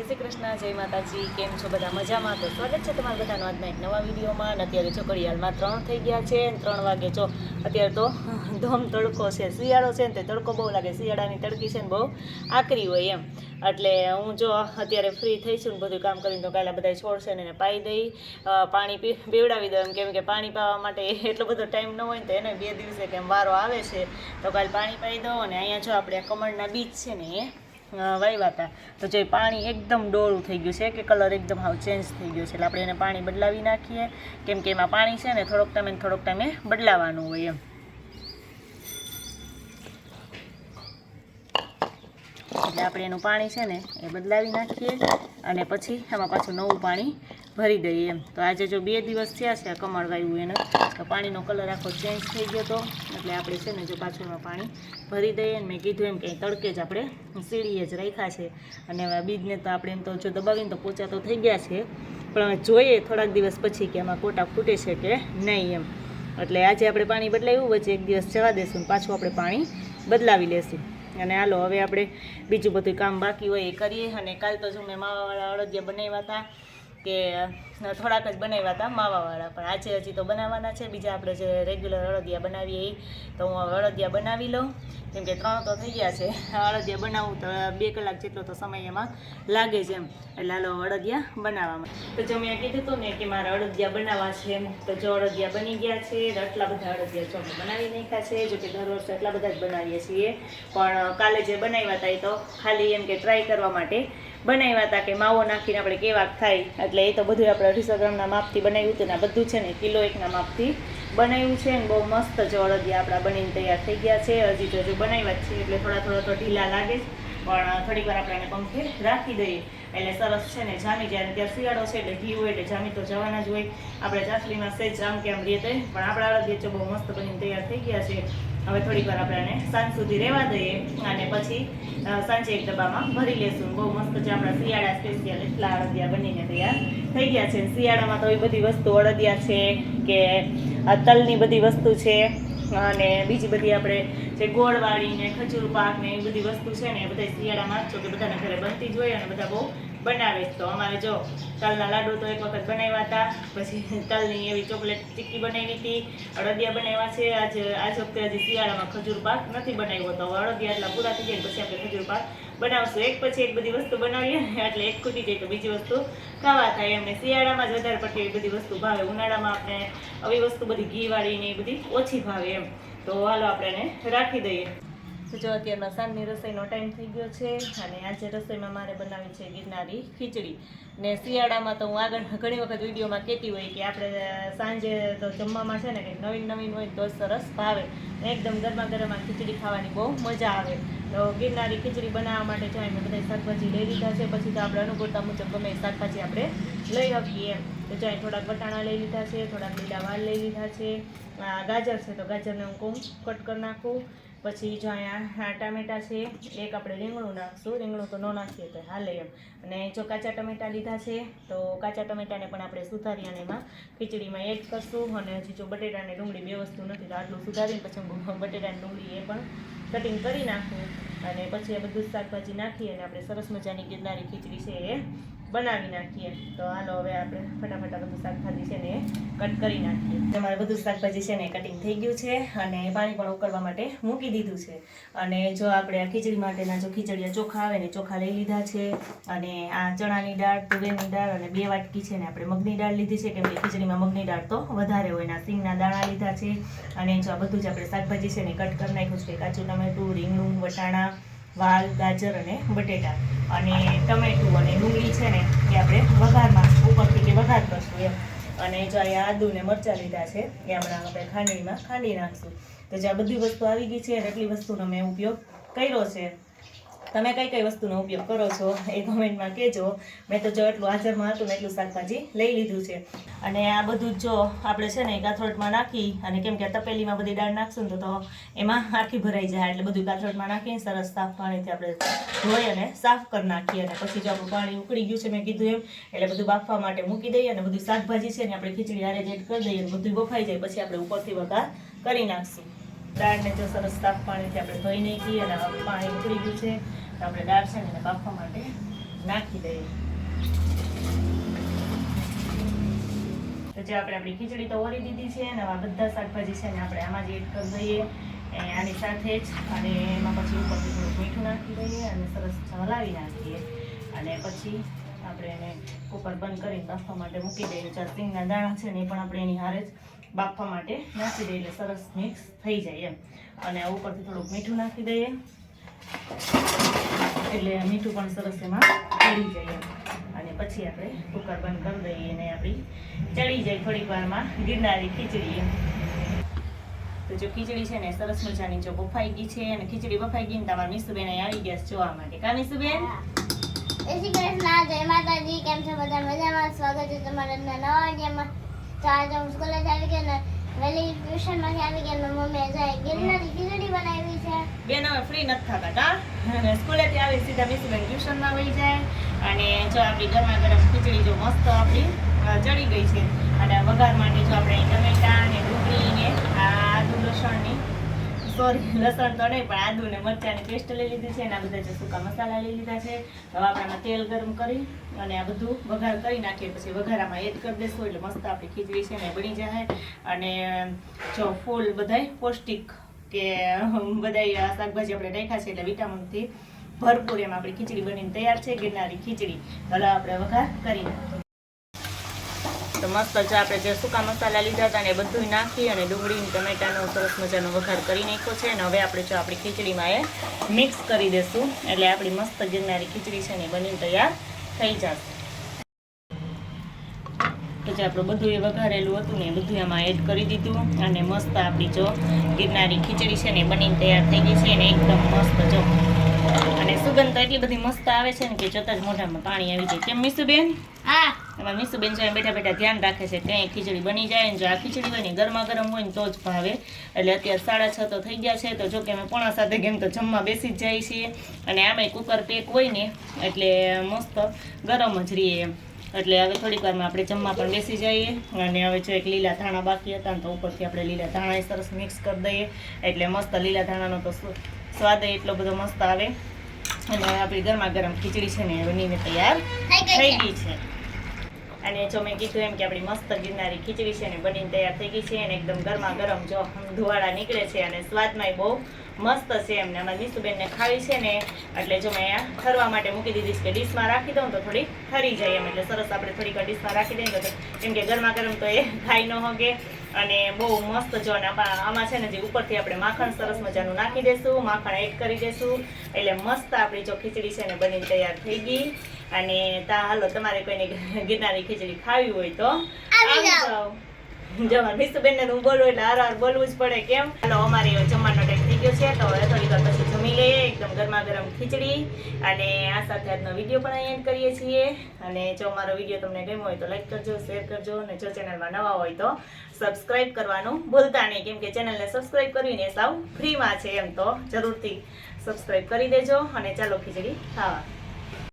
જય શ્રી કૃષ્ણ, જય માતાજી, કેમ છો બધા મજામાં? તો સ્વાગત છે તમારા બધાનો આજના એક નવા વિડીયોમાં. અને અત્યારે જો ઘડિયાળમાં ત્રણ થઈ ગયા છે, અને ત્રણ વાગે જો અત્યારે તો ધોમ તડકો છે, શિયાળો છે, ને તે તડકો બહુ લાગે, શિયાળાની તડકી છે ને બહુ આકરી હોય એમ. એટલે હું જો અત્યારે ફ્રી થઈ છું ને બધું કામ કરીને તો કાલે બધા છોડશે ને એને પાઈ દઈ પાણી પી, પીવડાવી દઉં કેમ કે પાણી પાવા માટે એટલો બધો ટાઈમ ન હોય ને તો એને બે દિવસે કેમ વારો આવે છે, તો કાલે પાણી પાઈ દઉં અને અહીંયા જો આપણે કમળના બીજ છે ને એ વાવ્યા હતા તો. જે પાણી એકદમ ડોળું થઈ ગયું છે કે કલર એકદમ હાવ ચેન્જ થઈ ગયો છે. એટલે આપણે એને પાણી બદલાવી નાખીએ. કેમ કે એમાં પાણી છે ને થોડોક ટાઈમે થોડોક ટાઈમે બદલાવાનું હોય એમ. એટલે આપણે એનું પાણી છે ને એ બદલાવી નાખીએ. અને પછી એમાં પાછું નવું પાણી ભરી દઈએ એમ. તો આજે જો બે દિવસ થયા છે આ કમળ વાવ્યું એને, તો પાણીનો કલર આખો ચેન્જ થઈ ગયો હતો એટલે આપણે છે ને જો પાછળમાં પાણી ભરી દઈએ અને મેં કીધું એમ કે તડકે જ આપણે સીડીએ જ રાખ્યા છે. અને બીજને તો આપણે એમ તો જો દબાવીને તો પોચા તો થઈ ગયા છે. પણ જોઈએ થોડાક દિવસ પછી કે એમાં કોટા ફૂટે છે કે નહીં એમ. એટલે આજે આપણે પાણી બદલાવ્યું વચ્ચે એક દિવસ જવા દેશું ને પાછું આપણે પાણી બદલાવી લેશું. અને હાલો, હવે આપણે બીજું બધું કામ બાકી હોય એ કરીએ. અને કાલ તો જો મેં માવાવાળા અળદિયા બનાવ્યા હતા કે થોડાક જ બનાવ્યા હતા માવાવાળા, પણ આજે હજી તો બનાવવાના છે. બીજા આપણે જે રેગ્યુલર અડદિયા બનાવીએ એ તો હું અળદિયા બનાવી લઉં. કેમ કે ત્રણ તો થઈ ગયા છે. અડદિયા બનાવવું તો બે કલાક જેટલો તો સમય એમાં લાગે છે એમ. એટલે હાલો અડદિયા બનાવવામાં. તો જો મેં કીધું હતું ને કે મારે અડદિયા બનાવવા છે એમ, તો જો અડદિયા બની ગયા છે આટલા બધા અડદિયા જો અમે બનાવી નાખ્યા છે, જો કે વર્ષે આટલા બધા જ બનાવીએ છીએ. પણ કાલે જે બનાવ્યા હતા એ તો ખાલી એમ કે ટ્રાય કરવા માટે બનાવ્યા હતા કે માવો નાખીને આપણે કેવા થાય. એટલે એ તો બધું આપણે અઢીસો ગ્રામના માપથી બનાવ્યું હતું ને બધું છે ને, કિલો એકના માપથી બનાવ્યું છે ને બહુ મસ્ત જો અડદિયા આપણા બનીને તૈયાર થઈ ગયા છે. હજી તો જો બનાવ્યા જ છે, એટલે થોડા થોડા તો ઢીલા લાગે જ, પણ થોડીક વાર આપણે એને પંખે રાખી દઈએ. એટલે સરસ છે ને, જામી જાય અને ત્યાં શિયાળો છે એટલે ઘી હોય એટલે જામી તો જવાના જ હોય. આપણે ચાસલીમાં સેજ આમ કે આમ રહીએ પણ આપણા અડદિયા જો બહુ મસ્ત બનીને તૈયાર થઈ ગયા છે. હવે થોડીક વાર આપણે એને સાંજ સુધી રહેવા દઈએ અને પછી સાંજે એક ડબ્બામાં ભરી લેશું. બહુ મસ્ત છે, આપણા શિયાળા સ્પેશિયલ એટલા અડદિયા બનીને તૈયાર. થઈ ગયા છે. શિયાળામાં તો એ બધી વસ્તુ અડદિયા છે કે તલની બધી વસ્તુ છે અને બીજી બધી આપણે જે ગોળવાળી ને ખજૂર પાક ને એ બધી વસ્તુ છે ને એ બધા શિયાળામાં જો કે બધાના ઘરે બનતી જ હોય અને બધા બહુ બનાવે તો. અમારે જો તલના લાડુ તો એક વખત બનાવ્યા હતા. પછી તલની એવી ચોકલેટ ચીક્કી બનાવી હતી. અડદિયા બનાવ્યા છે. આજ આજ વખતે હજી શિયાળામાં ખજૂર પાક નથી બનાવ્યો તો અડદિયા એટલા પૂરા થઈ જાય પછી આપણે ખજૂર પાક બનાવશું. એક પછી એક બધી વસ્તુ બનાવીએ એટલે એક ખૂટી જાય તો બીજી વસ્તુ ખાવા થાય. એમને શિયાળામાં જ વધારે પડતી એવી બધી વસ્તુ ભાવે. ઉનાળામાં આપણે આવી વસ્તુ બધી ઘીવાળીની બધી ઓછી ભાવે એમ. તો હાલો આપણે રાખી દઈએ. તો જો અત્યારમાં સાંજની રસોઈનો ટાઈમ થઈ ગયો છે અને આજે રસોઈમાં મારે બનાવી છે ગિરનારી ખીચડી. ને શિયાળામાં તો હું આગળ ઘણી વખત વિડીયોમાં કહેતી હોય કે આપણે સાંજે તો જમવામાં છે ને કંઈક નવીન નવીન હોય તો સરસ ભાવે. એકદમ ગરમા ગરમા ખીચડી ખાવાની બહુ મજા આવે. તો ગિરનારી ખીચડી બનાવવા માટે જો મેં બધા શાકભાજી લઈ લીધા છે, પછી તો આપણે અનુકૂળતા મુજબ ગમે શાકભાજી આપણે લઈ શકીએ. તો જો થોડાક વટાણા લઈ લીધા છે, થોડાક લીલા વાલ લઈ લીધા છે. ગાજર છે તો ગાજરને હું કહું કટ કરી નાખું. પછી જો અહીંયા ટામેટાં છે, એક આપણે રીંગણું નાખશું. રીંગણું તો ન નાખીએ તો હાલે એમ. અને જો કાચા ટમેટા લીધા છે, તો કાચા ટમેટાને પણ આપણે સુધારી અને એમાં ખીચડીમાં એડ કરશું. અને હજી જો બટેટાની ડુંગળી બે વસ્તુ નથી, તો આટલું સુધારીને પછી બટેટાની ડુંગળી એ પણ કટિંગ કરી નાખું. અને પછી એ બધું શાકભાજી નાખી અને આપણે સરસ મજાની ગિરનારી ખીચડી છે એ બનાવી નાખીએ. તો હાલો હવે આપણે ફટાફટ બધું શાકભાજી છે ને કટ કરી નાખીએ. તમારે બધું શાકભાજી છે ને કટિંગ થઈ ગયું છે અને પાણી પણ ઉકળવા માટે મૂકી દીધું છે. અને જો આપણે આ ખીચડી માટેના જો ખીચડીયા ચોખા આવે ને ચોખા લઈ લીધા છે. અને આ ચણાની દાળ, તુવેરની દાળ અને બે વાટકી છે ને આપણે મગની દાળ લીધી છે, કેમ કે ખીચડીમાં મગની દાળ તો વધારે હોય એના સિંગના દાણા લીધા છે. અને જો આ બધું જ આપણે શાકભાજી છે ને કટ કરી નાખ્યું છે. કાચું ટમેટું, રીંગણું, વટાણા વાલ, ગાજર અને બટેટા. અને ટમેટું અને ડુંગળી છે ને, એ આપણે વઘારમાં ઉપરથી કે વઘાર કરશું એમ. અને જો અહીંયા આદુ ને મરચાં લીધા છે, એ હમણાં આપણે ખાંડણીમાં ખાંડી નાખશું. તો જે આ બધી વસ્તુ આવી ગઈ છે એટલી વસ્તુનો મેં ઉપયોગ કર્યો છે. તમે કઈ કઈ વસ્તુનો ઉપયોગ કરો છો એ કોમેન્ટમાં કહેજો. મેં તો જો એટલું હાજરમાં હતું ને એટલું શાકભાજી લઈ લીધું છે. અને આ બધું જો આપણે છે ને કાથરોટમાં નાખી અને કેમ કે તપેલીમાં બધી દાળ નાખશું તો એમાં આખી ભરાઈ જાય એટલે બધું કાથરોટમાં નાખીને સરસ સાફ પાણીથી આપણે ધોઈ અને સાફ કરી નાખીએ અને પછી જો આપણું પાણી ઉકળી ગયું છે મેં કીધું એમ, એટલે બધું બાફવા માટે મૂકી દઈએ અને બધું શાકભાજી છે ને આપણે ખીચડી હારે જ એડ કરી દઈએ બધું બફાઈ જાય, પછી આપણે ઉપરથી વઘાર કરી નાખશું. દાળને જો સરસ સાફ પાણીથી આપણે ધોઈ નાખીએ અને પાણી ઉકળી ગયું છે. તો આપણે દાળ છે ને બાફવા માટે નાખી દઈએ. તો જે આપણે આપણી ખીચડી તો ઓરી દીધી છે અને આવા બધા શાકભાજી છે ને આપણે આમાં જ એડ કરી દઈએ. આની સાથે જ અને એમાં પછી ઉપરથી થોડુંક મીઠું નાખી દઈએ અને સરસ હલાવી નાખીએ. અને પછી આપણે એને કુકર બંધ કરીને બાફવા માટે મૂકી દઈએ. સિંગના દાણા છે ને એ પણ આપણે એની હારે જ બાફવા માટે નાખી દઈએ એટલે સરસ મિક્સ થઈ જાય એમ. અને ઉપરથી થોડુંક મીઠું નાખી દઈએ. એટલે મીઠું પણ સરસ એમાં ચડી જાય અને પછી આપણે કુકર બંધ કરી દઈએ અને આપણી ચડી જાય થોડીક વારમાં ગિરનારી ખીચડી તો જો ખીચડી છે ને સરસ મજાની જો બફાઈ ગઈ છે અને ખીચડી બફાઈ ગઈ ને તમારા અહીં આવી ગયા જોવા માટે. કા જય શ્રી કૃષ્ણ જય માતાજી. કેમ છો? બધા મજામાં? સ્વાગત છે તમારા નવા વિડીયોમાં તો આજે હું સ્કૂલે ચાલી ગઈ ને વહેલી ટ્યુશનમાંથી આવી ગયા મેં મમ્મીએ જાય. ગિરનારી ખીચડી બનાવી છે. બેન હવે ફ્રી નથી થતા કા? અને સ્કૂલેથી આવી સીધા મીસુબેન ટ્યુશનમાં વહી જાય. અને જો આપણી ગરમા ગરમ ખીચડી જો મસ્ત આપણી ચડી ગઈ છે. અને વઘાર માટે જો આપણે ટમેટા ને ડુંગળી ને આ આદુ લસણની સોરી, લસણ તો નહીં, પણ આદુ ને મરચાંની પેસ્ટ લઈ લીધી છે અને આ બધા સૂકા મસાલા લઈ લીધા છે. હવે આપણે તેલ ગરમ કરી અને આ બધું વઘાર કરી નાખીએ, પછી વઘારામાં એડ કરી દેશું એટલે મસ્ત આપણી ખીચડી છે ને બની જાય. અને જો ફૂલ બધાય પૌષ્ટિક કે બધાય શાકભાજી આપણે રાખ્યા છે એટલે વિટામિનથી ભરપૂર એમ આપણી ખીચડી બનીને તૈયાર છે, ગિરનારી ખીચડી. હવે આપણે વઘાર કરી નાખીએ. તો મસ્ત જે આપણે જે સૂકા મસાલા લીધા હતા ને એ બધું નાખી અને ડુંગળી ટમેટાનો સરસ મજાનો વઘાર કરી નાખ્યો છે અને હવે આપણે જો આપણી ખીચડીમાં એ મિક્સ કરી દઈશું એટલે આપણી મસ્ત ગિરનારી ખીચડી છે ને એ બનીને તૈયાર થઈ જશે. તો આપણું બધું એ વઘારેલું હતું ને બધું એમાં એડ કરી દીધું અને મસ્ત આપણી જો ગિરનારી ખીચડી છે ને એ બનીને તૈયાર થઈ ગઈ છે ને એકદમ મસ્ત જો. અને સુગંધ એટલી બધી મસ્ત આવે છે ને કે જોતા જ મોઢામાં પાણી આવી જાય. કેમ મીસુબેન? હા, એમાં મીસુબેન જો બેઠા બેઠા ધ્યાન રાખે છે, ત્યાં ખીચડી બની જાય ને જો આ ખીચડી હોય ને ગરમા ગરમ હોય ને તો જ ભાવે. એટલે અત્યારે સાડા છ તો થઈ ગયા છે, તો જો કે અમે પોણા સાથે કેમ તો જમવા બેસી જ જાય છીએ. અને આમે કુકર પેક હોય ને, એટલે મસ્ત ગરમ જ રહીએ એમ. એટલે હવે થોડીક વારમાં આપણે જમવા પણ બેસી જઈએ. અને હવે જો એક લીલા ધાણા બાકી હતા તો ઉપરથી આપણે લીલા ધાણા સરસ મિક્સ કરી દઈએ. એટલે મસ્ત લીલા ધાણાનો તો સ્વ- સ્વાદ એટલો બધો મસ્ત આવે. અને આપણી ગરમા ગરમ ખીચડી છે ને બનીને તૈયાર થઈ ગઈ છે. અને જો મેં કીધું એમ કે આપણી મસ્ત ગિરનારી ખીચડી છે ને બનીને તૈયાર થઈ ગઈ છે અને એકદમ ગરમા ગરમ જો ધોવાળા નીકળે છે અને સ્વાદમાંય બહુ મસ્ત છે એમને અમારી નીસુબેનને ખાવી છે ને એટલે જો મેં ઠરવા માટે મૂકી દીધી છે કે ડીશમાં રાખી દઉં તો થોડી ઠરી જાય એમ એટલે સરસ આપણે થોડીક ડીશમાં રાખી દઈએ તો કેમ કે ગરમા ગરમ તો એ ખાઈ ન હોગે અને બહુ મસ્ત જો આમાં છે ને જે ઉપરથી આપણે માખણ સરસ મજાનું નાખી દઈશું માખણ એડ કરી દઈશું એટલે મસ્ત આપણી જો ખીચડી છે ને બની તૈયાર થઈ ગઈ. અને તા હાલો તમારે કોઈને ગિરનારી ખીચડી ખાવી હોય તો? આવી જાઓ. જવા મિસ્તુબેનને હું બોલું એટલે હાર હાર બોલવું જ પડે કેમ? હાલો અમારે જમવાનો ટાઈમ થઈ ગયો છે તો થોડી વાર પછી જમી એકદમ ગરમા ગરમ ખીચડી અને આ સાથે આજનો વીડિયો પણ એન્ડ કરીએ છીએ. અને જો મારો વીડિયો તમને ગમ્યો હોય તો લાઈક કરજો, શેર કરજો અને જો ચેનલમાં નવા હોય તો સબસ્ક્રાઈબ કરવાનું ભૂલતા નહીં. કેમ કે ચેનલને સબસ્ક્રાઈબ કરીને સાવ ફ્રીમાં છે એમ તો જરૂરથી સબસ્ક્રાઈબ કરી દેજો. અને ચાલો ખીચડી ખાવા.